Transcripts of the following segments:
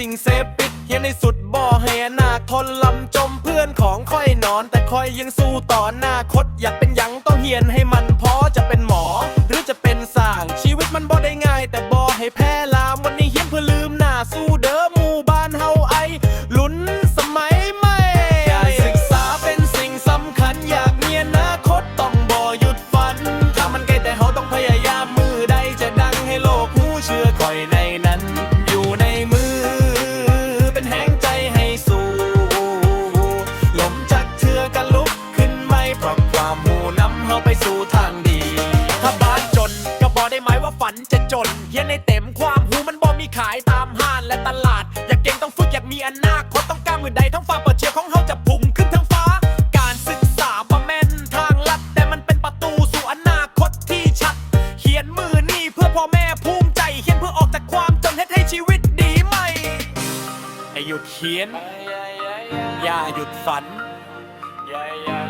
สิ่งเสพติดเฮียในสุดบ่อให้อนาคตลำจมเพื่อนของค่อยนอน แต่ค่อยยังสู้ต่อหน้าคตอยากเป็นยังต้องเฮียนให้มันพอจะเป็นหมอ หรือจะเป็นสร้างชีวิตมันบ่ได้ง่าย แต่บ่ให้แพ้ลามวันนี้เฮียนเพื่อลืมหน้าสู้เด้อหมู่บ้านเฮาไอลุ้นสมัยใหม่การศึกษาเป็นสิ่งสำคัญอยากมีอนาคตต้องบ่หยุดฝันถ้ามันไกลแต่เฮาต้องพยายามมือใดจะดังให้โลกหูเชื่อคอยใน มันจะจนเฮียนในเต็มความหูมันบ่มีขายตามห้านและตลาด อยากเก่งต้องฝึกอยากมีอนาคตต้องกล้ามือใดท้องฟ้าเปิดเชียร์ของเฮาจะพุ่งขึ้นทั้งฟ้า การศึกษาบ่แม่นทางลัด แต่มันเป็นประตูสู่อนาคตที่ชัดเขียนมือนี่เพื่อพ่อแม่ภูมิใจเขียนเพื่อออกจากความจนเฮ็ดให้ชีวิตดีไหมให้หยุดเขียนอย่าหยุดฝัน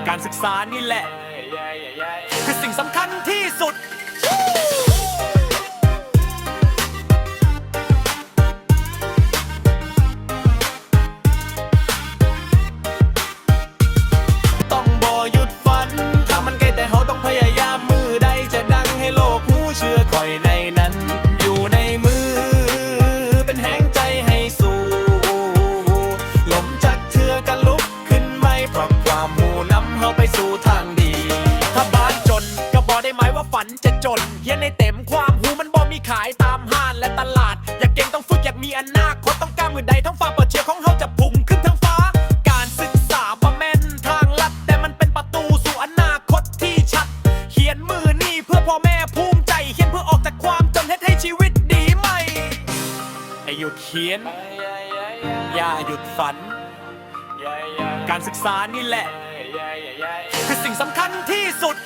การศึกษานี่แหละ คือสิ่งสำคัญที่สุด ฝันจะจนเฮียนในเต็มความหูมันบ่มีขายตามห้านและตลาด อยากเก่งต้องฝึกอยากมีอนาคตต้องกล้ามือใดท้องฟ้าเปิดเชียร์ของเฮาจะพุ่งขึ้นทั้งฟ้า การศึกษาบ่แม่นทางลัด แต่มันเป็นประตูสู่อนาคตที่ชัดเขียนมือนี่เพื่อพ่อแม่ภูมิใจเขียนเพื่อออกจากความจนเฮ็ดให้ชีวิตดีไหมให้หยุดเขียนอย่าหยุดฝัน การศึกษานี่แหละ คือสิ่งสำคัญที่สุด